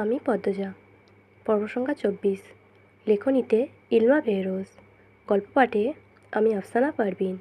আমি পদ্মজা। পর্ব সংখ্যা চব্বিশ। লেখনীতে ইলমা বেহরোজ গল্প পাঠে আমি আফসানা পারভিন।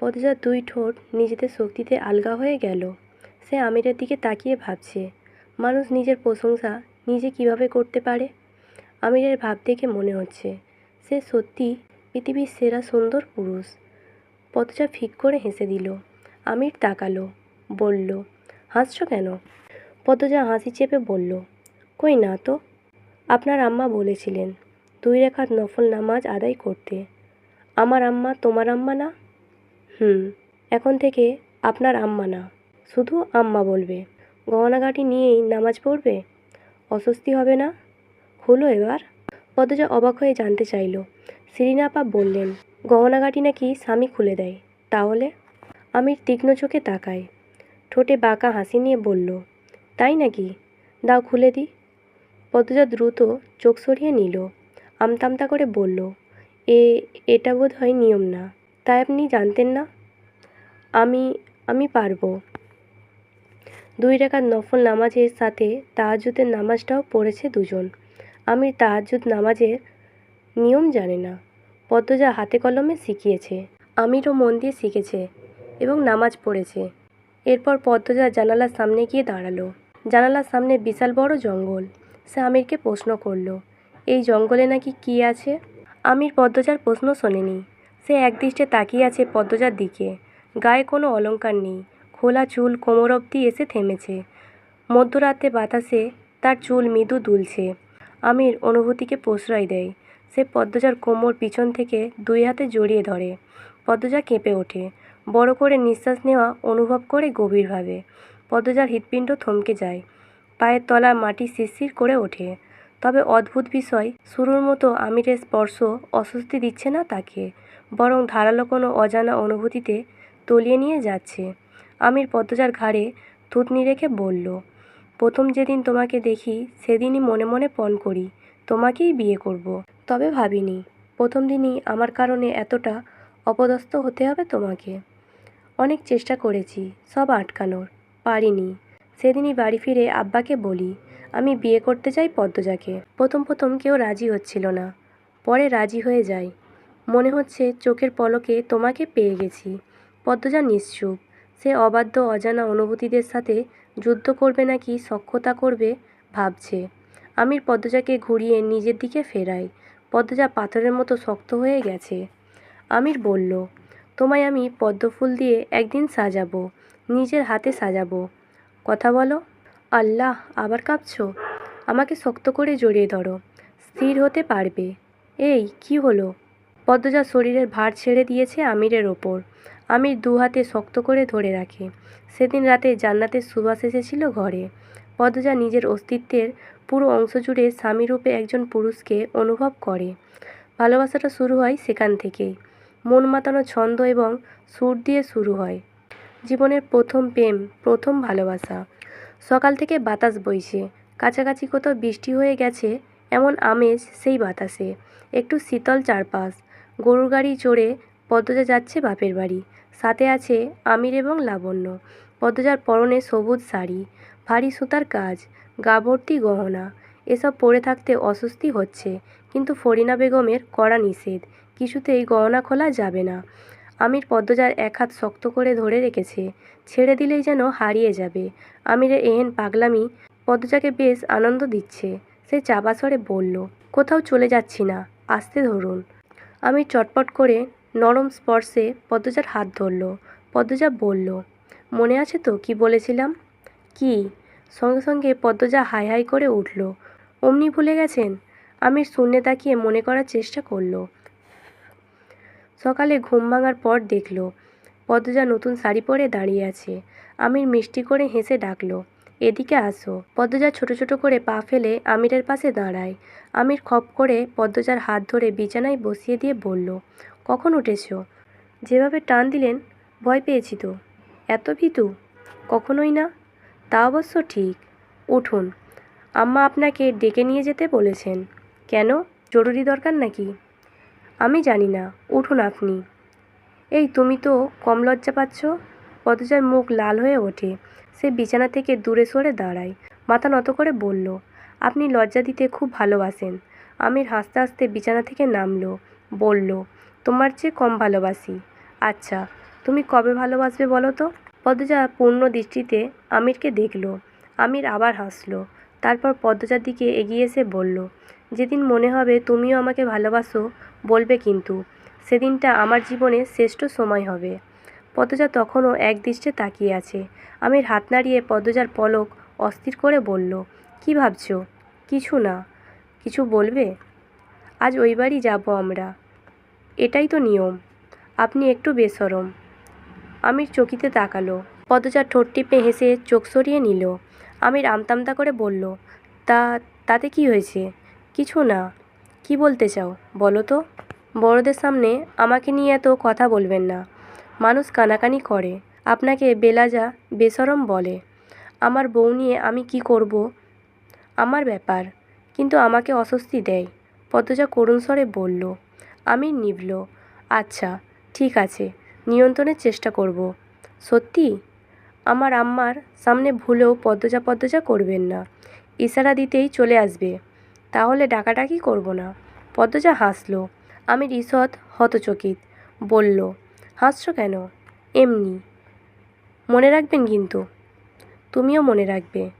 পদ্মজার দুই ঠোঁট নিজেদের শক্তিতে আলগা হয়ে গেল। সে আমিরের দিকে তাকিয়ে ভাবছে, মানুষ নিজের প্রশংসা নিজে কীভাবে করতে পারে? আমিরের ভাব দেখে মনে হচ্ছে, সে সত্যি পৃথিবীর সেরা সুন্দর পুরুষ। পদ্মজা ফিক করে হেসে দিল, আমির তাকালো, বলল, হাসছো কেন? পদ্মজা হাসি চেপে বলল, কই না তো? আপনার আম্মা বলেছিলেন, দুই রেখাত নফল নামাজ আদায় করতে। আমার আম্মা তোমার আম্মা না? হুম, এখন থেকে আপনার আম্মা না, শুধু আম্মা বলবে। গহনাগাটি নিয়েই নামাজ পড়বে? অস্বস্তি হবে না? হলো এবার? পদ্মজা অবাক হয়ে জানতে চাইল। শিরিনা আপা বললেন, গহনাগাটি নাকি স্বামী খুলে দেয়, তাহলে? আমির তীক্ষ্ণ চোখে তাকায়। ঠোঁটে বাঁকা হাসি নিয়ে বলল তাই নাকি? দাও খুলে দিই পদ্মজা দ্রুত চোখ সরিয়ে নিল, আমতামতা করে বলল, এ, এটা বোধ হয় নিয়ম না। তাই আপনি জানতেন না? আমি আমি পারব। দুই রেখার নফল নামাজের সাথে তাহাজুদের নামাজটাও পড়েছে দুজন। আমি তাহাজুদ নামাজের নিয়ম জানে না। পদ্মজা হাতে কলমে শিখিয়েছে, আমিরও মন দিয়ে শিখেছে এবং নামাজ পড়েছে। এরপর পদ্মজা জানালার সামনে গিয়ে দাঁড়াল। জানালার সামনে বিশাল বড় জঙ্গল। সে আমিরকে প্রশ্ন করল, এই জঙ্গলে নাকি কী আছে? আমির পদ্মজার প্রশ্ন শোনেনি। সে একদৃষ্টে তাকিয়ে আছে পদ্মজার দিকে। গায়ে কোনো অলঙ্কার নেই। খোলা চুল কোমর অবধি এসে থেমেছে। মধ্যরাতে বাতাসে তার চুল মৃদু দুলছে। আমির অনুভূতিকে প্রশ্রয় দেয়। সে পদ্মজার কোমর পিছন থেকে দুই হাতে জড়িয়ে ধরে। পদ্মজা কেঁপে ওঠে। বড় করে নিঃশ্বাস নেওয়া অনুভব করে গভীরভাবে। পদ্মজার হৃৎপিণ্ড থমকে যায়। পায়ের তলা মাটি শিরশির করে ওঠে। তবে অদ্ভুত বিষয়, শুরুর মতো আমিরের স্পর্শ অস্বস্তি দিচ্ছে না তাকে, বরং ধারালো কোনো অজানা অনুভূতিতে তলিয়ে নিয়ে যাচ্ছে। আমির পদ্মজার ঘাড়ে থুতনি রেখে বলল, প্রথম যেদিন তোমাকে দেখি, সেদিনই মনে মনে পণ করি, তোমাকেই বিয়ে করব। তবে ভাবিনি, প্রথম দিনই আমার কারণে এতটা অপদস্থ হতে হবে তোমাকে। অনেক চেষ্টা করেছি, সব আটকানোর। পারিনি। সেদিনই বাড়ি ফিরে আব্বাকে বলি, আমি বিয়ে করতে চাই পদ্মজাকে। প্রথম প্রথম কেউ রাজি হচ্ছিল না। পরে রাজি হয়ে যায় মনে হচ্ছে চোখের পলকে তোমাকে পেয়ে গেছি। পদ্মজা নিশ্চুপ। সে অবাধ্য, অজানা অনুভূতিদের সাথে যুদ্ধ করবে নাকি সক্ষতা করবে, ভাবছে। আমির পদ্মজাকে ঘুরিয়ে নিজের দিকে ফেরাই। পদ্মজা পাথরের মতো শক্ত হয়ে গেছে। আমির বলল তোমায় আমি পদ্মফুল দিয়ে একদিন সাজাবো, নিজের হাতে সাজাবো। কথা বলো। আল্লাহ, আবার কাঁপছো? আমাকে শক্ত করে জড়িয়ে ধরো, স্থির হতে পারবে। এই, কি হলো? পদ্মজা শরীরের ভার ছেড়ে দিয়েছে আমিরের ওপর। আমির দু হাতে শক্ত করে ধরে রাখে। সেদিন রাতে জান্নাতের সুবাস এসেছিল ঘরে। পদ্মজা নিজের অস্তিত্বের পুরো অংশ জুড়ে স্বামীরূপে একজন পুরুষকে অনুভব করে। ভালোবাসাটা শুরু হয় সেখান থেকেই। মন মাতানো ছন্দ এবং সুর দিয়ে শুরু হয়। জীবনের প্রথম প্রেম, প্রথম ভালোবাসা। সকাল থেকে বাতাস বইছে। কাছাকাছি কোথাও বৃষ্টি হয়ে গেছে, এমন আমেজ সেই বাতাসে। একটু শীতল চারপাশ। গরুর গাড়ি চড়ে পদ্মজা যাচ্ছে বাপের বাড়ি। সাথে আছে আমির এবং লাবণ্য। পদ্মজার পরনে সবুজ শাড়ি। ভারী সুতার কাজ। গা ভর্তি গহনা। এসব পরে থাকতে অস্বস্তি হচ্ছে। কিন্তু ফরিনা বেগমের কড়া নিষেধ। কিছুতেই গহনা খোলা যাবে না। আমির পদ্মজার এক হাত শক্ত করে ধরে রেখেছে, ছেড়ে দিলেই যেন হারিয়ে যাবে। আমিরের এহেন পাগলামি পদ্মজাকে বেশ আনন্দ দিচ্ছে। সে চাপা বলল, কোথাও চলে যাচ্ছি না, আসতে ধরুন। আমি চটপট করে নরম স্পর্শে পদ্মজার হাত ধরল। পদ্মজা বলল, মনে আছে তো কি বলেছিলাম? কি? সঙ্গে সঙ্গে পদ্মজা হাই হাই করে উঠল, অমনি ভুলে গেছেন? আমির শূন্যে তাকিয়ে মনে করার চেষ্টা করল সকালে ঘুম ভাঙার পর দেখল, পদ্মজা নতুন শাড়ি পরে দাঁড়িয়ে আছে। আমির মিষ্টি করে হেসে ডাকলো, এদিকে আসো। পদ্মজা ছোট ছোট করে পা ফেলে আমিরের পাশে দাঁড়ায়। আমির খপ করে পদ্মজার হাত ধরে বিছানায় বসিয়ে দিয়ে বলল, কখন উঠেছ? যেভাবে টান দিলেন, ভয় পেয়েছি তো। এত ভীতু? কখনোই না? তা অবশ্য ঠিক। উঠুন। আম্মা আপনাকে ডেকে নিয়ে যেতে বলেছেন। কেন? জরুরি দরকার নাকি? আমি জানি না, উঠুন আপনি। এই তুমি তো কম লজ্জা পাচ্ছ? পদ্মজার মুখ লাল হয়ে ওঠে। সে বিছানা থেকে দূরে সরে দাঁড়ায়। মাথা নত করে বলল, আপনি লজ্জা দিতে খুব ভালোবাসেন। আমির হাসতে হাসতে বিছানা থেকে নামলো। বলল, তোমার চেয়ে কম ভালোবাসি। আচ্ছা তুমি কবে ভালোবাসবে বলো তো? পদ্মজা পূর্ণ দৃষ্টিতে আমিরকে দেখল। আমির আবার হাসলো তারপর পদ্মজার দিকে এগিয়ে এসে বলল, যেদিন মনে হবে তুমিও আমাকে ভালোবাসো, বলবে কিন্তু, সেদিনটা আমার জীবনে শ্রেষ্ঠ সময় হবে। পদ্মজা তখনও এক দৃষ্টে তাকিয়ে আছে। আমির হাত নাড়িয়ে পদ্মজার পলক অস্থির করে বলল, কি ভাবছ? কিছু না। কিছু বলবে? আজ ওই বাড়ি যাব আমরা। এটাই তো নিয়ম। আপনি একটু বেসরম। আমির চকিতে তাকালো। পদজা ঠোঁট টিপে হেসে চোখ সরিয়ে নিল। আমির আমতামতা করে বলল, তা, তাতে কি হয়েছে? কিছু না। কি বলতে চাও? বলো তো। বড়দের সামনে আমাকে নিয়ে এত কথা বলবেন না। মানুষ কানাকানি করে। আপনাকে বেলাজা বেসরম বলে। আমার বউ নিয়ে আমি কি করব? আমার ব্যাপার। কিন্তু আমাকে অস্বস্তি দেয়। পদ্মজা করুণ স্বরে বলল। আমির নিভল। আচ্ছা ঠিক আছে। নিয়ন্ত্রণের চেষ্টা করব। সত্যি? আমার আম্মার সামনে ভুলেও পদ্মজা পদ্মজা করবেন না। ইশারা দিতেই চলে আসবে। তাহলে ডাকাডাকি করব না? পদ্মজা হাসলো। আমি ঈষৎ হতচকিত। বলল, হাসছো কেন? এমনি। মনে রাখবেন কিন্তু। তুমিও মনে রাখবে।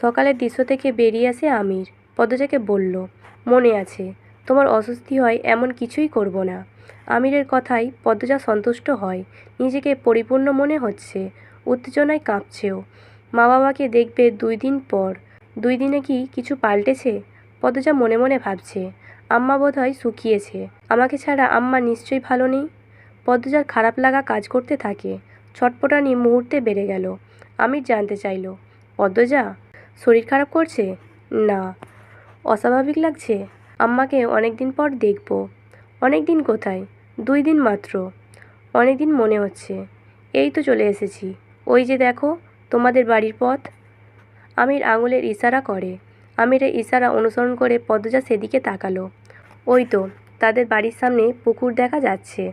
সকালের দৃশ্য থেকে বেরিয়ে আসে আমির। পদ্মজাকে বলল, মনে আছে, তোমার অস্বস্তি হয় এমন কিছুই করব না। আমিরের কথাই পদ্মজা সন্তুষ্ট হয়। নিজেকে পরিপূর্ণ মনে হচ্ছে। উত্তেজনায় কাঁপছেও। মা বাবাকে দেখবে দুই দিন পর। দুই দিনে কি কিছু পাল্টেছে? পদজা মনে মনে ভাবছে, আম্মা বোধহয় শুকিয়েছে। আমাকে ছাড়া আম্মা নিশ্চয়ই ভালো নেই? পদ্মজার খারাপ লাগা কাজ করতে থাকে। ছটপটানি মুহূর্তে বেড়ে গেল। আমির জানতে চাইল, পদ্মজা, শরীর খারাপ করছে? না। অস্বাভাবিক লাগছে? আম্মাকে অনেক দিন পর দেখব। অনেক দিন কোথায়? দুই দিন মাত্র। অনেক দিন মনে হচ্ছে। এই তো চলে এসেছি। ওই যে দেখো, তোমাদের বাড়ির পথ। আমির আঙুলের ইশারা করে। আমিরের ইশারা অনুসরণ করে পদ্মজা সেদিকে তাকালো। ওই তো, তাদের বাড়ির সামনে পুকুর দেখা যাচ্ছে।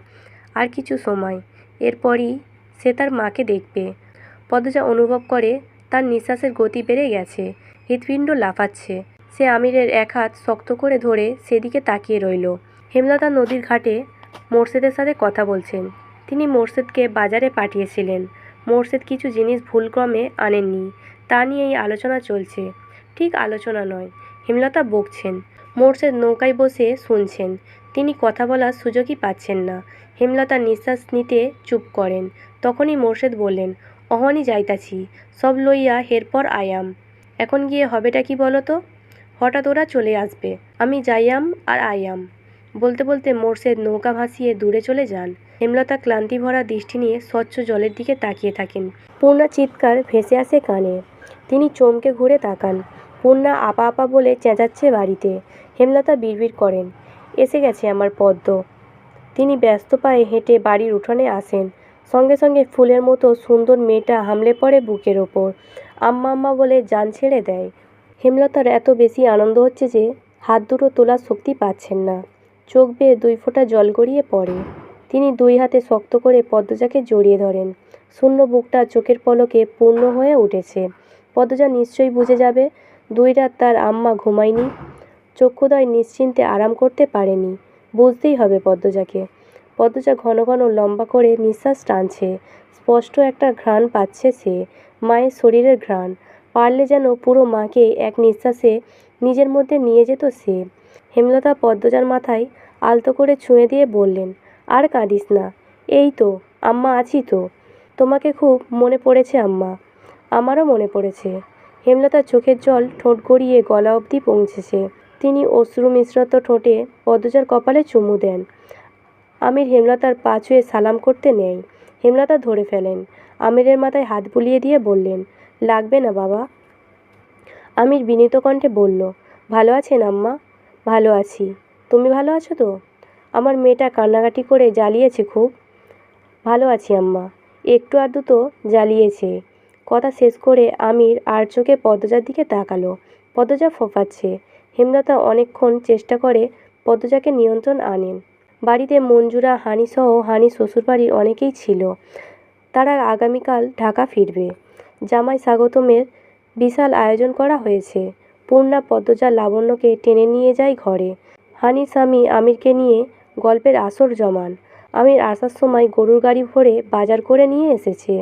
আর কিছু সময়, এরপরই সে তার মাকে দেখবে। পদ্মজা অনুভব করে, তার নিঃশ্বাসের গতি বেড়ে গেছে, হৃৎপিণ্ড লাফাচ্ছে। সে আমিরের এক হাত শক্ত করে ধরে সেদিকে তাকিয়ে রইল। হেমলতা নদীর ঘাটে মোর্শেদের সাথে কথা বলছেন। তিনি মোর্শেদকে বাজারে পাঠিয়েছিলেন। মোর্শেদ কিছু জিনিস ভুলক্রমে আনেননি। তা নিয়ে এই আলোচনা চলছে। ঠিক আলোচনা নয়, হেমলতা বকছেন। মোর্শেদ নৌকায় বসে শুনছেন। তিনি কথা বলার সুযোগই পাচ্ছেন না। হেমলতা নিঃশ্বাস নিতে চুপ করেন। তখনই মোর্শেদ বললেন, অহনি যাইতাছি, সব লইয়া হেরপর আয়াম। এখন গিয়ে হবেটা কি বলো তো হঠাৎ ওরা চলে আসবে। আমি যাইয়াম আর আয়াম। বলতে বলতে মোর্শেদ নৌকা ভাসিয়ে দূরে চলে যান। হেমলতা ক্লান্তি ভরা দৃষ্টি নিয়ে স্বচ্ছ জলের দিকে তাকিয়ে থাকেন। পূর্ণা চিৎকার ভেসে আসে কানে। তিনি চমকে ঘুরে তাকান। পূর্ণা আপা আপা বলে চেঁচাচ্ছে বাড়িতে। হেমলতা বিড়বিড় করেন। এসে গেছে আমার পদ্ম। তিনি ব্যস্ত পায়ে হেঁটে বাড়ির উঠোনে আসেন। সঙ্গে সঙ্গে ফুলের মতো সুন্দর মেয়েটা হামলে পড়ে বুকের ওপর। আম্মা আম্মা বলে যান ছেড়ে দেয়। হেমলতার এত বেশি আনন্দ হচ্ছে যে হাত দুটো তোলার শক্তি পাচ্ছেন না। চোখ বেয়ে দুই ফোঁটা জল গড়িয়ে পড়ে। তিনি দুই হাতে শক্ত করে পদ্মজাকে জড়িয়ে ধরেন। শূন্য বুকটা চোখের পলকে পূর্ণ হয়ে উঠেছে। পদ্মজা নিশ্চয়ই বুঝে যাবে, দুই রাত তার আম্মা ঘুমায়নি। চক্ষুদয় নিশ্চিন্তে আরাম করতে পারেনি। বুঝতেই হবে পদ্মজাকে। পদ্মজা ঘন ঘন লম্বা করে নিঃশ্বাস টানছে। স্পষ্ট একটা ঘ্রাণ পাচ্ছে সে, মায়ের শরীরের ঘ্রাণ। পারলে যেন পুরো মাকে এক নিঃশ্বাসে নিজের মধ্যে নিয়ে যেত সে। হেমলতা পদ্মজার মাথায় আলতো করে ছুঁয়ে দিয়ে বললেন আর কাঁদিস না। এই তো, আম্মা আছি তো। তোমাকে খুব মনে পড়েছে আম্মা। আমারও মনে পড়েছে। হেমলতার চোখের জল ঠোঁট গড়িয়ে গলা অবধি পৌঁছেছে। তিনি অশ্রু মিশ্রত ঠোঁটে পদ্মজার কপালে চুমু দেন। আমির হেমলতার পা ছুঁয়ে সালাম করতে নেই। হেমলতা ধরে ফেলেন। আমিরের মাথায় হাত বুলিয়ে দিয়ে বললেন, লাগবে না বাবা। আমির বিনীত কণ্ঠে বলল, ভালো আছেন আম্মা? ভালো আছি। তুমি ভালো আছো তো? আমার মেয়েটা কান্নাকাটি করে জ্বালিয়েছে খুব। ভালো আছি আম্মা। একটু আধটু তো জ্বালিয়েছে। কথা শেষ করে আমির আর চোখে পদ্মজার দিকে তাকালো। পদ্মজা ফোঁপাচ্ছে হেমলতা অনেকক্ষণ চেষ্টা করে পদ্মজাকে নিয়ন্ত্রণ আনেন। বাড়িতে মঞ্জুরা, হানিসহ হানি শ্বশুরবাড়ির অনেকেই ছিল। তারা আগামীকাল ঢাকা ফিরবে। জামাই স্বাগতমের বিশাল আয়োজন করা হয়েছে। পূর্ণা পদ্মজা লাবণ্যকে টেনে নিয়ে যায় ঘরে। হানি স্বামী আমিরকে নিয়ে গল্পের আসর জমান। আমির আসার সময় গরুর গাড়ি ভরে বাজার করে নিয়ে এসেছে।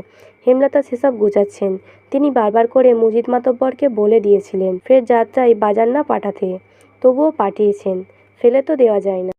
হেমলতা সেসব গোছাচ্ছেন তিনি বারবার করে মুজিদ মাতব্বরকে বলে দিয়েছিলেন, ফের যাত্রায় বাজার না পাঠাতে। তবুও পাঠিয়েছেন। ফেলে তো দেওয়া যায় না।